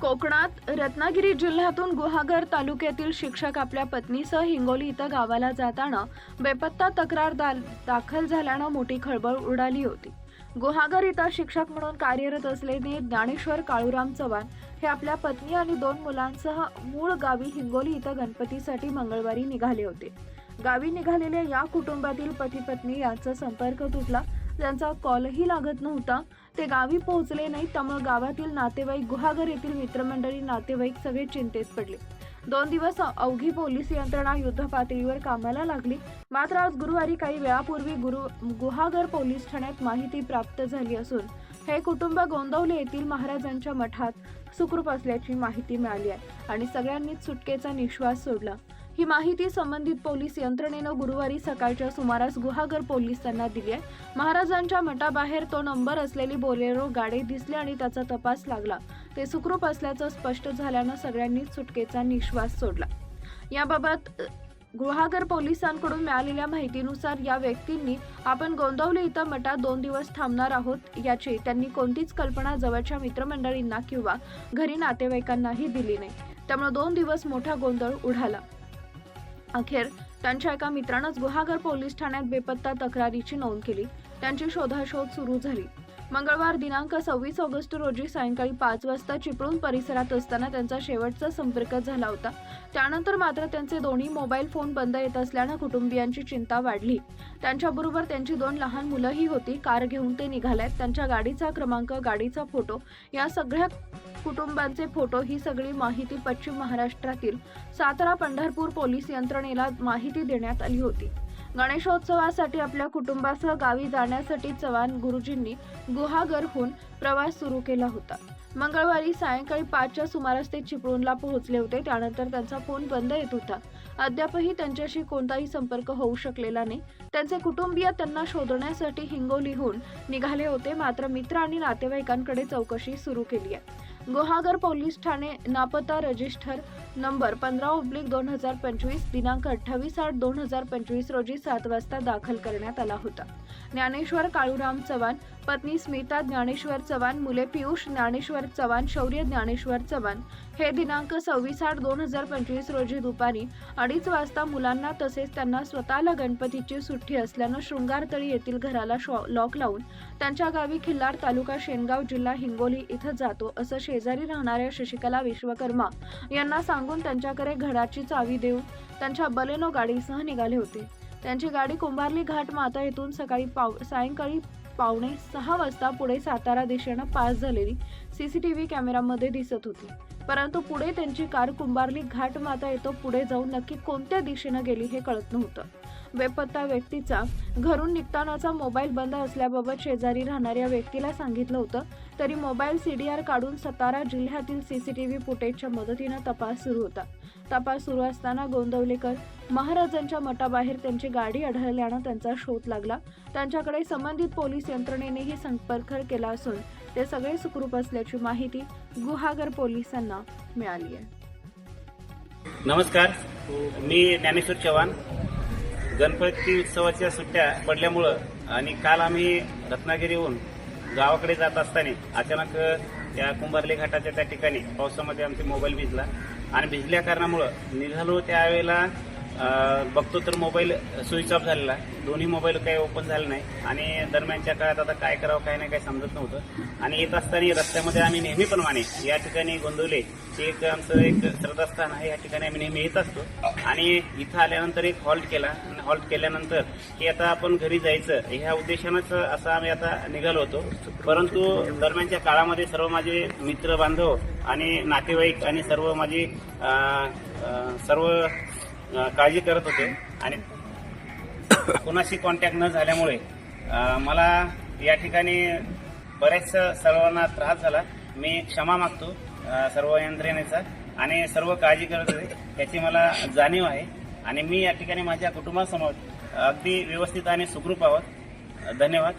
कोकणात रत्नागिरी जिल्ह्यातून गुहागर तालुक्यातील शिक्षक आपल्या पत्नीसह हिंगोली इथं गावाला जाताना बेपत्ता तक्रार दा दाखल झाल्यानं मोठी खळबळ उडाली होती. गुहागर इथं शिक्षक म्हणून कार्यरत असलेले ज्ञानेश्वर काळूराम चव्हाण हे आपल्या पत्नी आणि दोन मुलांसह मूळ गावी हिंगोली इथं गणपतीसाठी मंगळवारी निघाले होते. गावी निघालेल्या या कुटुंबातील पती पत्नी यांचा संपर्क तुटला. त्यांचा कॉलही लागत नव्हता. ते गावी पोहोचले नाही त्यामुळे गावातील नातेवाईक गुहागर येथील मित्रमंडळी नातेवाईक सगळे चिंतेत पडले. दोन दिवस अवघी पोलीस यंत्रणा युद्ध पातळीवर कामाला लागली. मात्र आज गुरुवारी काही वेळापूर्वी गुरु गुहागर पोलीस ठाण्यात माहिती प्राप्त झाली असून हे कुटुंब गोंदवले येथील महाराजांच्या मठात सुखरूप असल्याची माहिती मिळाली आहे आणि सगळ्यांनीच सुटकेचा निश्वास सोडला. ही माहिती संबंधित पोलीस यंत्रणेनं गुरुवारी सकाळच्या सुमारास गुहागर पोलिसांना दिली आहे. महाराजांच्या मठाबाहेर तो नंबर असलेली बोलेरो गाडी दिसली आणि त्याचा तपास लागला. ते सुखरूप असल्याचं स्पष्ट झाल्यानं सगळ्यांनीच सुटकेचा निश्वास सोडला. याबाबत गुहागर पोलिसांकडून मिळालेल्या माहितीनुसार या व्यक्तींनी आपण गोंदवले इथं मठात दोन दिवस थांबणार आहोत याची त्यांनी कोणतीच कल्पना जवळच्या मित्रमंडळींना किंवा घरी नातेवाईकांनाही दिली नाही. त्यामुळे दोन दिवस मोठा गोंधळ उडाला. अखेर त्यांच्या एका मित्रानंच गुहागर पोलीस ठाण्यात बेपत्ता तक्रारीची नोंद केली. त्यांची शोधाशोध सुरू झाली. मंगळवार दिनांक सव्वीस ऑगस्ट रोजी सायंकाळी पाच वाजता चिपळूण परिसरात असताना त्यांचा शेवटचा संपर्क झाला होता. त्यानंतर मात्र त्यांचे दोन्ही मोबाईल फोन बंद येत असल्यानं कुटुंबियांची चिंता वाढली. त्यांच्याबरोबर त्यांची दोन लहान मुलंही होती. कार घेऊन ते निघाल्यात त्यांच्या गाडीचा क्रमांक गाडीचा फोटो या सगळ्या कुटुंबांचे फोटो ही सगळी माहिती पश्चिम महाराष्ट्रातील सातारा पंढरपूर पोलीस यंत्रणेला माहिती देण्यात आली होती. गणेशोत्सवासाठी आपल्या कुटुंबासह गावी जाण्यासाठी चव्हाण गुरुजींनी गुहागरहून प्रवास सुरू केला होता. मंगळवारी सायंकाळी पाचच्या सुमारास ते चिपळूणला पोहोचले होते. त्यानंतर त्यांचा फोन बंद येत होता. अद्यापही त्यांच्याशी कोणताही संपर्क होऊ शकलेला नाही. त्यांचे कुटुंबीय त्यांना शोधण्यासाठी हिंगोलीहून निघाले होते. मात्र मित्र आणि नातेवाईकांकडे चौकशी सुरू केली आहे. गुहागर पोलीस ठाणे नापता रजिस्टर नंबर पंधरा ओब्लिक दोन हजार पंचवीस दिनांक अठ्ठावीस आठ दोन हजार पंचवीस रोजी सात वाजता दाखल करण्यात आला होता. ज्ञानेश्वर काळूराम चव्हाण पत्नी स्मिता ज्ञानेश्वर चव्हाण मुले पियुष ज्ञानेश्वर चव्हाण शौर्य ज्ञानेश्वर चव्हाण. हे दिनांक सव्वीस आठ दोन हजार पंचवीस रोजी दुपारी अडीच वाजता मुलांना तसेच त्यांना स्वतःला गणपतीची सुट्टी असल्यानं शृंगारतळी येथील घराला शॉ- लॉक लावून त्यांच्या गावी खिल्लार तालुका शेनगाव जिल्हा हिंगोली इथं जातो असं शेजारी राहणाऱ्या शशिकला विश्वकर्मा यांना सांग सांगून त्यांच्याकडे घराची चावी देऊन त्यांच्या बलेनो गाडीसह निघाले होते. त्यांची गाडी कुंभारली घाट माता येथून सकाळी पाव सायंकाळी पावणे सहा वाजता पुढे सातारा दिशेनं पास झालेली सी सी टी व्ही कॅमेरामध्ये दिसत होती. परंतु पुढे त्यांची कार कुंभारली घाट माता येतो पुढे जाऊन नक्की कोणत्या दिशेनं गेली हे कळत नव्हतं. बेपत्ता व्यक्तीचा घरून निघतानाचा मोबाईल बंद असल्याबाबत शेजारी राहणाऱ्या व्यक्तीला सांगितलं होतं. तरी मोबाईल सीडीआर काढून सातारा जिल्ह्यातील सीसीटीव्ही फुटेजच्या मदतीनं तपास सुरू होता. तपास सुरू असताना गोंदवलेकर महाराजांच्या मठाबाहेर त्यांची गाडी आढळल्यानं त्यांचा शोध लागला. त्यांच्याकडे संबंधित पोलीस यंत्रणेनेही संपर्क केला असून ते सगळे सुखरूप असल्याची माहिती गुहागर पोलिसांना मिळाली आहे. नमस्कार. मी ज्ञानेश्वर चव्हाण गणपती उत्सवाच्या सुट्ट्या पडल्यामुळं आणि काल आम्ही रत्नागिरीहून गावाकडे जात असताना अचानक त्या कुंभारली घाटाच्या त्या ठिकाणी पावसामध्ये आमचे मोबाईल भिजला. आणि भिजल्या कारणामुळं निघालो त्यावेळेला बघतो तर मोबाईल स्विच ऑफ झालेला दोन्ही मोबाईल काही ओपन झाले नाही. आणि दरम्यानच्या काळात आता काय करावं काय नाही काही समजत नव्हतं. आणि येत असताना रस्त्यामध्ये आम्ही नेहमीप्रमाणे या ठिकाणी गोंदवले हे एक आमचं एक श्रद्धास्थान आहे. या ठिकाणी आम्ही नेहमी येत असतो. आणि इथं आल्यानंतर एक हॉल्ट केला. आणि हॉल्ट केल्यानंतर की आता आपण घरी जायचं. ह्या उद्देशानंच असं आम्ही आता निघालो होतो. परंतु दरम्यानच्या काळामध्ये सर्व माझे मित्र बांधव आणि नातेवाईक आणि सर्व माझी सर्व काळजी करत होते. आणि कोणाशी कॉन्टॅक्ट न झाल्यामुळे मला या ठिकाणी बऱ्याच सर्वांना त्रास झाला. मी क्षमा मागतो सर्व यंत्रणेचा. आणि सर्व काळजी करत होते. याची मला जाणीव आहे. आणि मी या ठिकाणी माझ्या कुटुंबासमोर अगदी व्यवस्थित आणि सुखरूप आहोत. धन्यवाद.